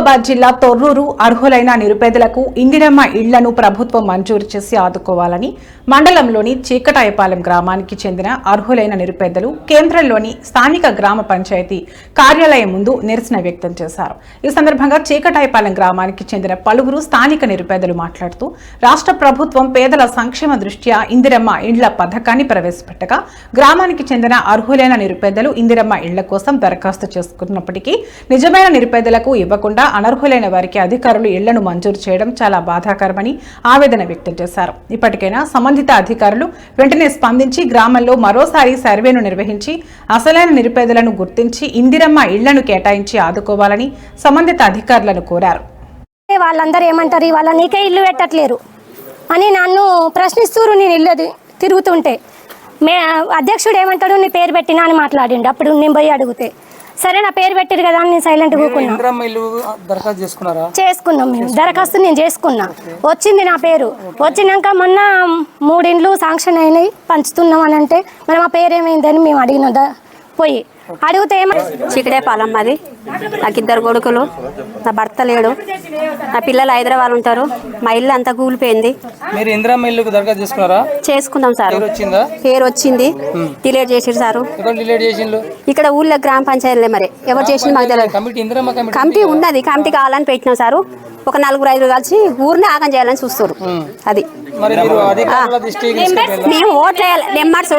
మహబూబాబాద్ జిల్లా తొర్రూరు అర్హులైన నిరుపేదలకు ఇందిరమ్మ ఇళ్ళను ప్రభుత్వం మంజూరు చేసి ఆదుకోవాలని మండలంలోని చీకటాయపాలెం గ్రామానికి చెందిన అర్హులైన నిరుపేదలు కేంద్రంలోని స్థానిక గ్రామ పంచాయతీ కార్యాలయం ముందు నిరసన వ్యక్తం చేశారు. ఈ సందర్భంగా చీకటాయపాలెం గ్రామానికి చెందిన పలువురు స్థానిక నిరుపేదలు మాట్లాడుతూ రాష్ట్ర ప్రభుత్వం పేదల సంక్షేమ దృష్ట్యా ఇందిరమ్మ ఇండ్ల పథకాన్ని ప్రవేశపెట్టగా గ్రామానికి చెందిన అర్హులైన నిరుపేదలు ఇందిరమ్మ ఇళ్ళ కోసం దరఖాస్తు చేసుకున్నప్పటికీ నిజమైన నిరుపేదలకు ఇవ్వకుండా అనర్హులైన వారికి అధికారులు ఇళ్ళను మంజూరు చేయడం చాలా బాధాకరమని ఆవేదన వ్యక్తం చేశారు. ఇప్పటికైనా సంబంధిత అధికారులు వెంటనే స్పందించి గ్రామంలో మరోసారి సర్వేను నిర్వహించి అసలైన నిరుపేదలను గుర్తించి ఇందిరమ్మ ఇళ్ళను కేటాయించి ఆదుకోవాలని సంబంధిత అధికారులను కోరారు. వాళ్ళందరూ ఏమంటారు? ఇవాళ నీకే ఇల్లు పెట్టట్లేరు అని నన్ను ప్రశ్నిస్తూరు నేను ఇల్లు తిరుగుతుంటే. మే అధ్యక్షుడు ఏమంటాడు? నీ పేరు పెట్టినా అని మాట్లాడిండు. అప్పుడు నేను పోయి అడిగితే. సరే నా పేరు పెట్టారు కదా అని నేను సైలెంట్ కూకున్నా ఇందిరమ్మ ఇల్లు దరఖాస్తు చేసుకున్నారా? చేసుకున్నాం మేము. దరఖాస్తు నేను చేసుకున్నా. వచ్చింది నా పేరు. వచ్చినాక మొన్న మూడిండ్లు శాంక్షన్ అయినాయి పంచుతున్నాం అని అంటే మరి మా పేరు ఏమైందని మేము అడిగినాం పోయి. అడిగితే ఏమ చీకటే పాలమ్మ అది నాకు ఇద్దరు కొడుకులు. నా భర్త లేడు. నా పిల్లలు హైదరాబాద్ ఉంటారు. మా ఇల్లు అంతా కూలిపోయింది. మీరు ఇందిరమ్మ ఇల్లుకు దరఖాస్తు చేసుకున్నారా? చేసుకుందాం సార్. పేరు వచ్చిందా? పేరు వచ్చింది. డిలేట్ చేసిరు సారు. ఎక్కడ డిలేట్ చేసిండ్రు? ఇక్కడ ఊళ్ళో గ్రామ పంచాయతీలే మరి. ఎవరు చేసింది మాకు తెలియదు కమిటీ ఇందిరమ్మ కమిటీ కమిటీ ఉన్నది. కమిటీ కావాలని పెట్టినాం సారు. ఒక నలుగురు ఐదుగురు కలిసి ఊరిని ఆగం చేయాలని చూస్తారు అది. మరి మీరు అధికారుల దృష్టికి తీసుకెళ్ళారా? మేము ఓట్లు వేయాలి. నెంబర్స్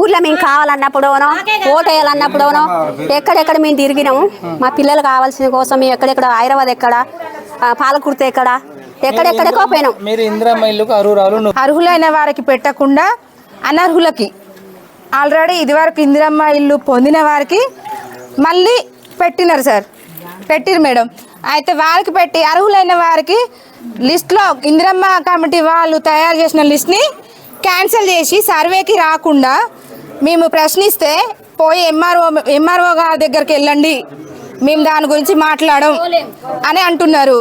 ఊర్లో మేము కావాలన్నప్పుడోనో ఓటు వేయాలన్నప్పుడోనో ఎక్కడెక్కడ మేము తిరిగినాము. మా పిల్లలు కావాల్సిన కోసం ఎక్కడెక్కడ హైదరాబాద్ ఎక్కడ పాలకుర్తి ఎక్కడ ఎక్కడెక్కడికో పోయినాం. మీరు ఇందిరమ్మ ఇల్లుకు అరువురాలు నువ్వు. అర్హులైన వారికి పెట్టకుండా అనర్హులకి ఆల్రెడీ ఇదివరకు ఇందిరమ్మ ఇల్లు పొందిన వారికి మళ్ళీ పెట్టినారు సార్. పెట్టిరు మేడం. అయితే వారికి పెట్టి అర్హులైన వారికి లిస్ట్లో ఇందిరమ్మ కమిటీ వాళ్ళు తయారు చేసిన లిస్ట్ని క్యాన్సిల్ చేసి సర్వేకి రాకుండా మేము ప్రశ్నిస్తే పోయి ఎంఆర్ఓ ఎంఆర్ఓ గారి దగ్గరికి వెళ్ళండి. మేము దాని గురించి మాట్లాడం అని అంటున్నారు.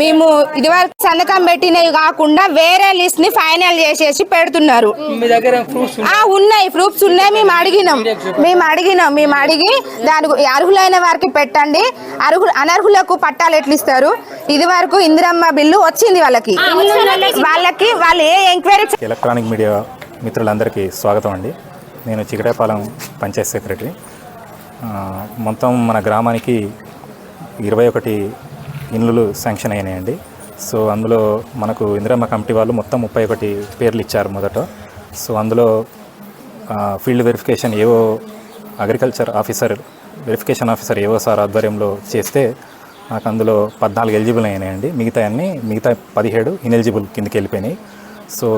మేము ఇదివరకు సంతకం పెట్టినవి కాకుండా వేరే లిస్ట్ని ఫైనల్ చేసేసి పెడుతున్నారు. మీ దగ్గర ప్రూఫ్స్ ఆ ఉన్నాయి. ప్రూఫ్స్ ఉన్నాయి. మేము అడిగినాం. మేము అడిగినాం. మేము అడిగి దాని అర్హులైన వారికి పెట్టండి. అర్హు అనర్హులకు పట్టాలు ఎట్లు ఇస్తారు? ఇది వరకు ఇందిరమ్మ బిల్లు వచ్చింది వాళ్ళకి. వాళ్ళకి వాళ్ళు ఏ ఎంక్వైరీ ఎలక్ట్రానిక్ మీడియా మిత్రులందరికీ స్వాగతం అండి. నేను చిగటాపాలెం పంచాయత్ సెక్రటరీ. మొత్తం మన గ్రామానికి ఇరవై ఒకటి ఇండ్లు శాంక్షన్ అయినాయండి. సో అందులో మనకు ఇందిరమ్మ కమిటీ వాళ్ళు మొత్తం ముప్పై ఒకటి పేర్లు ఇచ్చారు మొదట. సో అందులో field verification AO agriculture officer verification officer AO sir ఆధ్వర్యంలో చేస్తే నాకు అందులో పద్నాలుగు ఎలిజిబుల్ అయినాయండి. మిగతా అన్ని మిగతా పదిహేడు ఇనెలిజిబుల్ కిందకి వెళ్ళిపోయినాయి. సో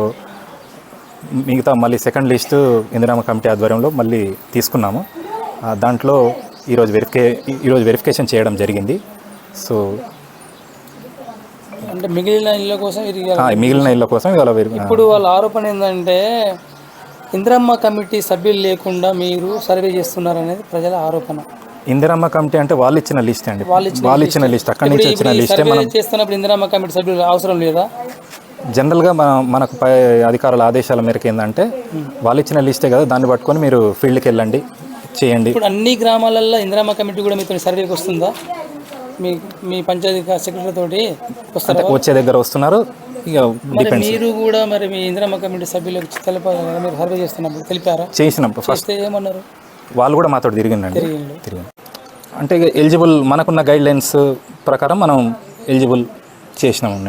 మిగతా మళ్ళీ సెకండ్ లిస్టు ఇందిరామ కమిటీ ఆధ్వర్యంలో మళ్ళీ తీసుకున్నాము. దాంట్లో ఈరోజు వెరిఫికే ఈరోజు వెరిఫికేషన్ చేయడం జరిగింది. సో అంటే మిగిలిన ఇళ్ళ కోసం మిగిలిన ఇళ్ళ కోసం ఇవాళ ఇప్పుడు వాళ్ళ ఆరోపణ ఏంటంటే ఇందిరమ్మ కమిటీ సభ్యులు లేకుండా మీరు సర్వే చేస్తున్నారు అనేది ప్రజల ఆరోపణ. ఇందిరమ్మ కమిటీ అంటే వాళ్ళు ఇచ్చిన లిస్ట్ అండి. వాళ్ళు ఇచ్చిన లిస్ట్. అక్కడి నుంచి ఈ లిస్టే మనం చేస్తున్నప్పుడు ఇందిరమ్మ కమిటీ సభ్యులు అవసరం లేదా? జనరల్గా మన మనకు పై అధికారుల ఆదేశాల మేరకు ఏంటంటే వాళ్ళు ఇచ్చిన లిస్టే కదా దాన్ని పట్టుకొని మీరు ఫీల్డ్కి వెళ్ళండి. చేయండి. ఇప్పుడు అన్ని గ్రామాలలో ఇందిరమ్మ కమిటీ కూడా మీతో సర్వేకి వస్తుందా? మీ మీ పంచాయతీ సెక్రటరీ తోటి వస్తారా? వచ్చే దగ్గర వస్తున్నారు. ఇక మరి కూడా మరి మీ ఇందిరమ్మ కమిటీ సభ్యులకు తెలిపారు మీరు సర్వే చేస్తున్నప్పుడు తెలిపారా? చేసినప్పుడు ఫస్ట్ ఏమన్నారు? వాళ్ళు కూడా మాతో తిరిగిందండి. తిరిగి అంటే ఇక ఎలిజిబుల్ మనకున్న గైడ్ లైన్స్ ప్రకారం మనం ఎలిజిబుల్ చేసినాం ఉన్నాయి